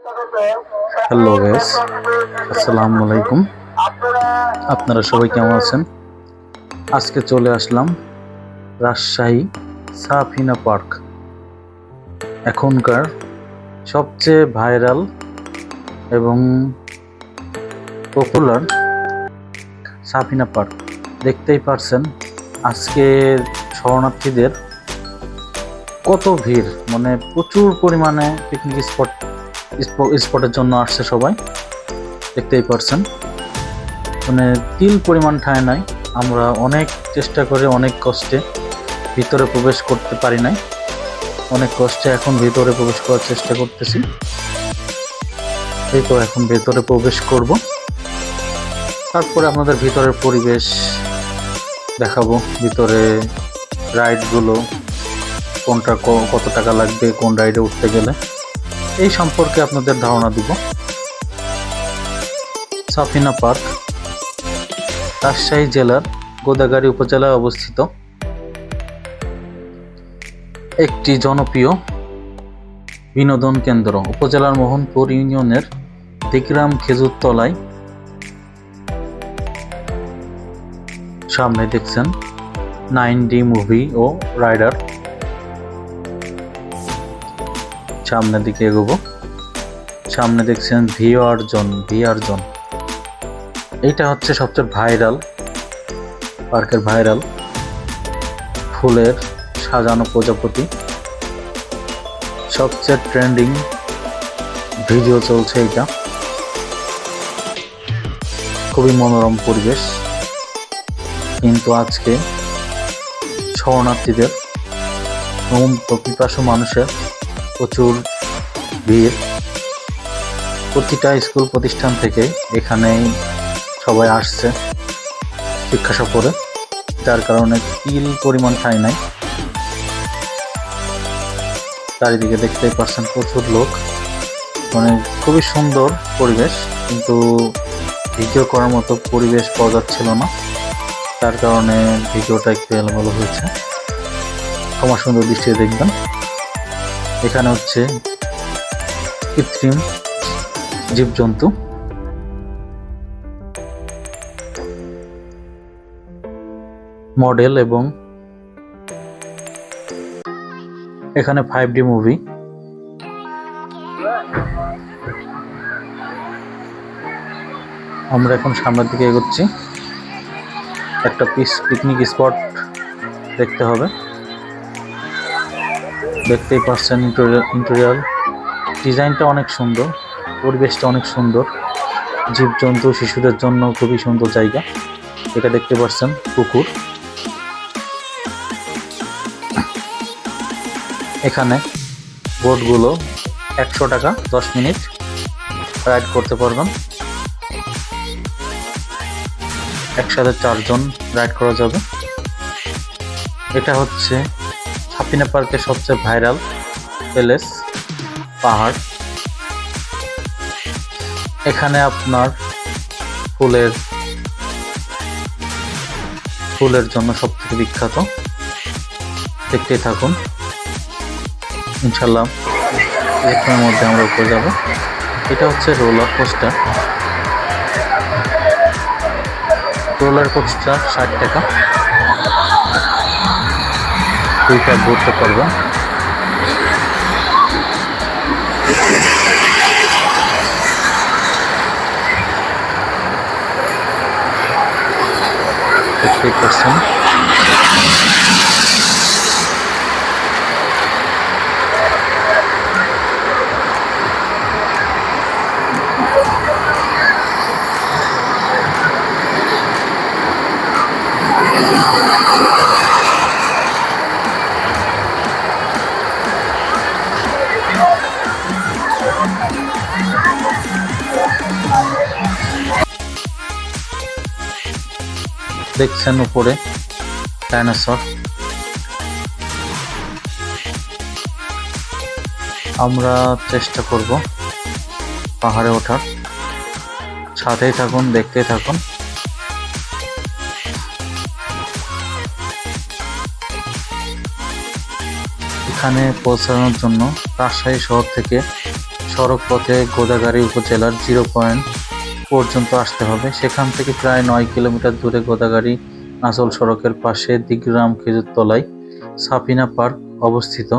Hello gas আসসালামু আলাইকুম আপনারা সবাই কেমন আছেন? আজকে চলে আসলাম রাজশাহী সাফিনা পার্ক। এখনকার সবচেয়ে ভাইরাল এবং পপুলার সাফিনা পার্ক। দেখতেই পারছেন আজকে শরণার্থীদের কত ভিড়। মানে প্রচুর পরিমাণে পিকনিক স্পট স্পটের জন্য আসছে সবাই। দেখতেই পারছেন। মানে তিল পরিমাণ ঠায় নাই। আমরা অনেক চেষ্টা করে, অনেক কষ্টে ভিতরে প্রবেশ করতে পারি নাই। অনেক কষ্টে এখন ভিতরে প্রবেশ করার চেষ্টা করতেছি। এই তো এখন ভেতরে প্রবেশ করব। তারপরে আপনাদের ভিতরের পরিবেশ দেখাবো। ভিতরে রাইডগুলো, কোনটা কত টাকা লাগবে, কোন রাইডে উঠতে গেলে। এই সম্পর্কে আপনাদের ধারণা দিব। সাফিনা পার্ক, রাজশাহী জেলার গোদাগাড়ি উপজেলায় অবস্থিত। একটি জনপ্রিয় বিনোদন কেন্দ্র উপজেলার মোহনপুর ইউনিয়নের দিগ্রাম খেজুরতলায়। সামনে দেখছেন নাইন ডি মুভি ও রাইডার। সামনের দিকে এগোবো। সামনে দেখছেন ভিআর জোন ভিআর জোন এইটা হচ্ছে সবচেয়ে ভাইরাল, পার্কের ভাইরাল ফুলের সাজানো প্রজাপতি। সবচেয়ে ট্রেন্ডিং ভিডিও চলছে এটা খুবই মনোরম পরিবেশ। কিন্তু আজকে শরণার্থীদের এবং পিপাসু মানুষের প্রচুর ভিড়। প্রতিটা স্কুল প্রতিষ্ঠান থেকে এখানেই সবাই আসছে শিক্ষা সফরে। যার কারণে তিল পরিমাণ ঠাই নাই। চারিদিকে দেখতেই পাচ্ছেন প্রচুর লোক। মানে খুবই সুন্দর পরিবেশ, কিন্তু ভিডিও করার মতো পরিবেশ পাওয়া যাচ্ছিল না। তার কারণে ভিডিওটা একটু এলোমেলো হয়েছে। ক্ষমা সুন্দর দৃষ্টিতে দেখবেন। এখানে হচ্ছে কৃত্রিম জীবজন্তু। মডেল এবং এখানে ফাইভ ডি মুভি আমরা এখন সামনের দিকে এগোচ্ছি। একটা পিস পিকনিক স্পট দেখতে হবে। দেখতেই পাচ্ছেন ইন্টেরিয়াল ডিজাইনটা অনেক সুন্দর, পরিবেশটা অনেক সুন্দর। জীবজন্তু, শিশুদের জন্য খুবই সুন্দর জায়গা। এটা দেখতে পাচ্ছেন, পুকুর। এখানে বোটগুলো একশো টাকা, দশ মিনিট রাইড করতে পারবেন। একসাথে চারজন রাইড করা যাবে। এটা হচ্ছে সাপিনা পার্কের সবচেয়ে ভাইরাল প্যালেস, পাহাড়। এখানে আপনার ফুলের ফুলের জন্য সব থেকে বিখ্যাত। দেখতেই থাকুন। ইনশাল্লাহ কিছুক্ষণের মধ্যে আমরা উপরে যাব। এটা হচ্ছে রোলার কোস্টার। রোলার কোস্টার ষাট টাকা। দুইটা ধরতে পারবেন দেখতেই পাচ্ছেন দেখছেন উপরে ডাইনোসর আমরা চেষ্টা করব পাহাড়ে ওঠার। সাথেই থাকুন, দেখতেই থাকুন। এখানে পৌঁছানোর জন্য রাজশাহী শহর থেকে সড়ক পথে গোদাগাড়ি উপজেলার জিরো পয়েন্ট পর্যন্ত আসতে হবে। সেখান থেকে প্রায় নয় কিলোমিটার দূরে গোদাগাড়ি আসল সড়কের পাশে দিগ্রাম খেজুরতলায় সাফিনা পার্ক অবস্থিত।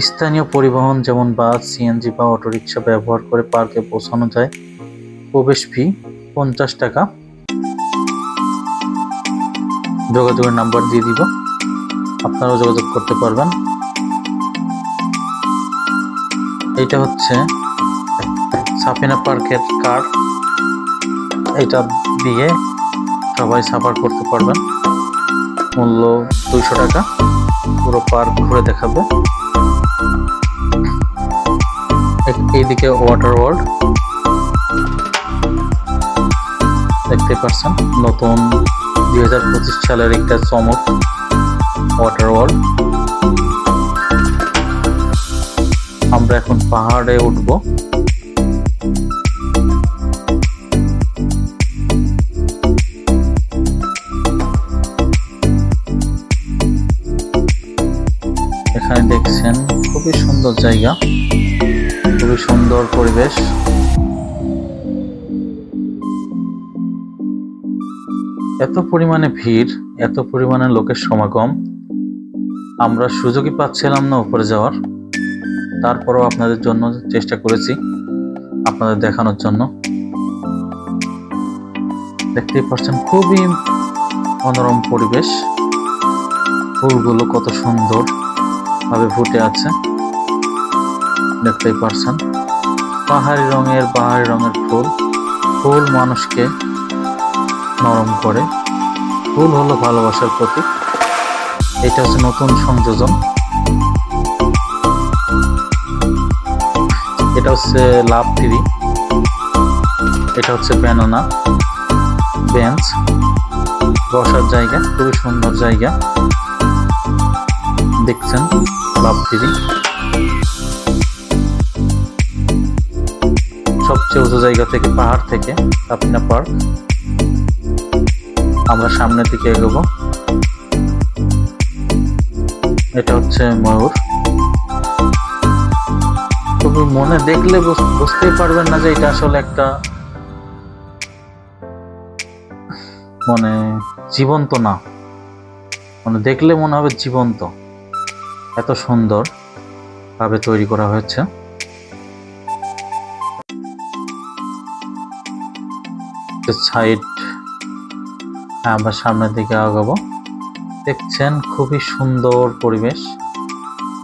স্থানীয় পরিবহন যেমন বাস সিএনজি বা অটোরিকশা ব্যবহার করে পার্কে পৌঁছানো যায়। প্রবেশ ফি পঞ্চাশ টাকা। যোগাযোগের নাম্বার দিয়ে দিব। আপনারাও যোগাযোগ করতে পারবেন। এটা হচ্ছে সাফিনা পার্কের কার্ড এটা দিয়ে সবাই সাফার করতে পারবেন। মূল্য দুইশো টাকা, পুরো পার্ক ঘুরে দেখাবে। এইদিকে ওয়াটার ওয়ার্ল্ড। দেখতে পাচ্ছেন, নতুন দুই হাজার পঁচিশ সালের একটা চমক, ওয়াটার ওয়ার্ল্ড। আমরা এখন পাহাড়ে উঠবো। এখানে দেখছেন খুবই সুন্দর জায়গা, খুবই সুন্দর পরিবেশ। এত পরিমাণে ভিড়, এত পরিমাণে লোকের সমাগম। আমরা সুযোগই পাচ্ছিলাম না উপরে যাওয়ার। তারপরেও আপনাদের জন্য চেষ্টা করেছি, আপনাদের দেখানোর জন্য। দেখতেই পাচ্ছেন খুবই মনোরম পরিবেশ। ফুলগুলো কত সুন্দর। ভাবে ফুটে আছে। দেখতেই পারছেন। পাহাড়ি রঙের পাহাড়ি রঙের ফুল। ফুল মানুষকে নরম করে। ফুল হলো ভালোবাসার প্রতীক। এটা হচ্ছে নতুন সংযোজন। এটা হচ্ছে লাভ থ্রি এটা হচ্ছে ব্যানানা বেঞ্চ। বসার জায়গা। খুবই সুন্দর জায়গা। দেখছেন। লাভ থ্রি সবচেয়ে উঁচু জায়গা থেকে পাহাড় থেকে সাপিনা পার্ক। আমরা সামনের দিকে এগোবো। এটা হচ্ছে ময়ূর। তবু মনে দেখলে বুঝ- বুঝতেই পারবেন না যে এটা আসলে একটা মানে জীবন্ত না। মানে দেখলে মনে হবে জীবন্ত। এত সুন্দর ভাবে তৈরি করা হয়েছে। সাইড আমরা সামনের দিকে আগাবো। দেখছেন খুবই সুন্দর পরিবেশ।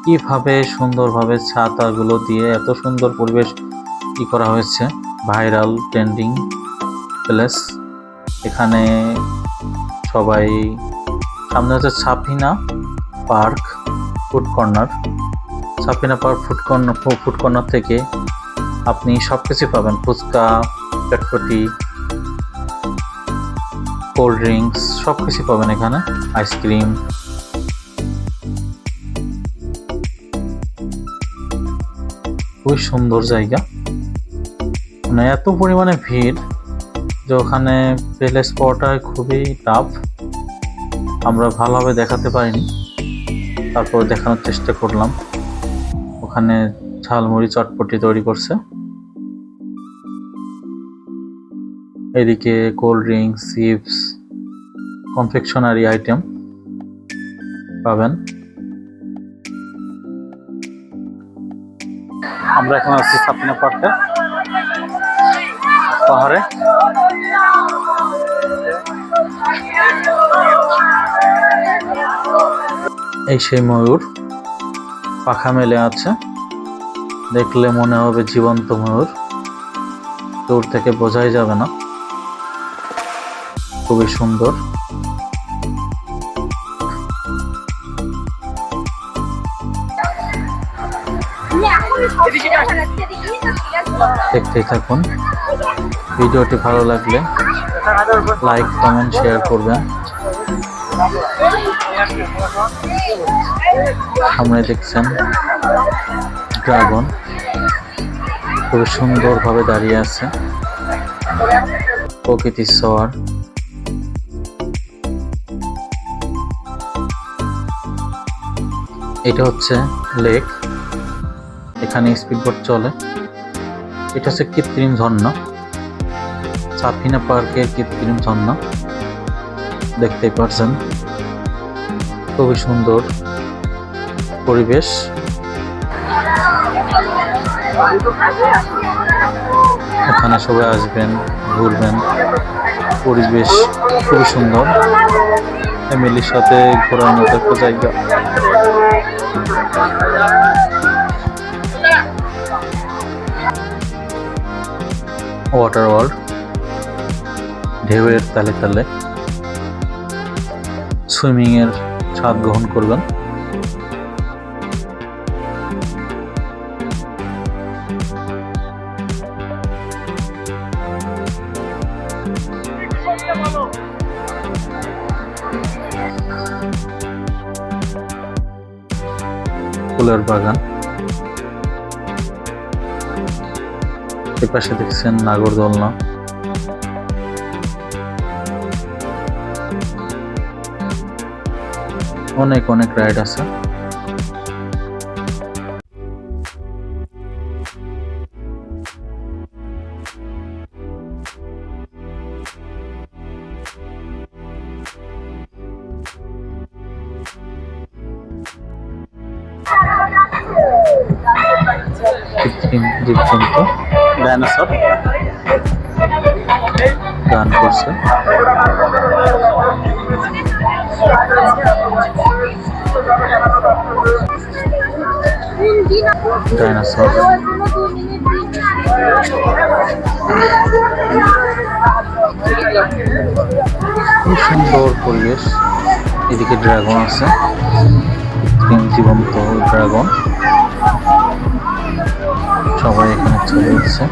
কীভাবে সুন্দরভাবে ছাতাগুলো দিয়ে এত সুন্দর পরিবেশ কি করা হয়েছে। Viral trending place. এখানে সবাই, সামনে হচ্ছে Safina park. Food corner Safina park food corner food corner থেকে আপনি সব কিছু পাবেন। ফুচকা চটপটি কোল্ড ড্রিঙ্কস সব কিছু পাবেন এখানে আইসক্রিম খুবই সুন্দর জায়গা। মানে এত পরিমাণে ভিড় যে ওখানে প্লেস পাওয়াটা খুবই টাফ আমরা ভালোভাবে দেখাতে পারিনি। তারপর দেখানোর চেষ্টা করলাম। ওখানে ঝালমুড়ি চটপটি তৈরি করছে। এদিকে cold drinks, chips, confectionery item পাবেন। আমরা এখন আছি সাপিনা পার্কে, পাহাড়ে। এই সেই ময়ূর। পাখা মেলে আছে। দেখলে মনে হবে জীবন্ত ময়ূর। দূর থেকে বোঝাই যাবে না। খুবই সুন্দর। দেখতেই থাকুন। ভিডিওটি ভালো লাগলে লাইক, কমেন্ট, শেয়ার করবেন। সামনে দেখছেন ড্রাগন। খুবই সুন্দরভাবে দাঁড়িয়ে আছে। প্রকৃতির সওয়ার। এটা হচ্ছে লেক। এখানে স্পিডবোট চলে। এটা হচ্ছে কৃত্রিম ঝর্ণা। সাফিনা পার্কের কৃত্রিম ঝর্ণা। দেখতেই পারছেন। খুবই সুন্দর পরিবেশ। এখানে সবাই আসবেন, ঘুরবেন। পরিবেশ খুবই সুন্দর। ফ্যামিলির সাথে ঘোরার মতো একটা জায়গা। ওয়াটার ওয়ার্ল্ড ঢেউয়ের তালে তালে। সুইমিং এর স্বাদ গ্রহণ করবেন। ফুলের বাগান। এপাশে পাশে দেখছেন নাগরদোলনা। অনেক অনেক রাইড আছে। কৃত্রিম জীবজন্তু। ডাইনোসর গান করছে। ডাইনোসর খুব সুন্দর পরিবেশ। এদিকে ড্রাগন আছে। জীবন্ত ড্রাগন। সবাই এখানে চলে এসেছে।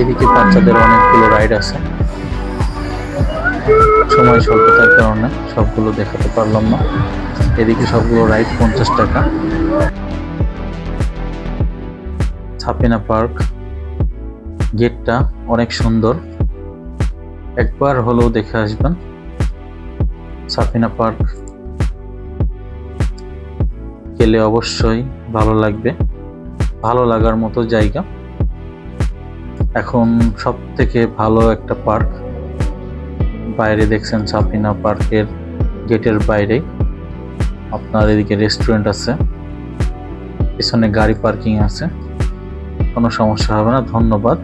এদিকে বাচ্চাদের অনেকগুলো রাইড আছে। সময় স্বল্পতার কারণে সবগুলো দেখাতে পারলাম না। এদিকে সবগুলো রাইড পঞ্চাশ টাকা। ছাপিনা পার্ক। গেটটা অনেক সুন্দর। একবার হলেও দেখে আসবেন। সাফিনা পার্ক। গেলে অবশ্যই ভালো লাগবে। ভালো লাগার মতো জায়গা। এখন সব থেকে ভালো একটা পার্ক। বাইরে দেখছেন সাফিনা পার্কের গেটের বাইরে। আপনার এদিকে রেস্টুরেন্ট আছে। পিছনে গাড়ি পার্কিং আছে। কোনো সমস্যা হবে না, ধন্যবাদ।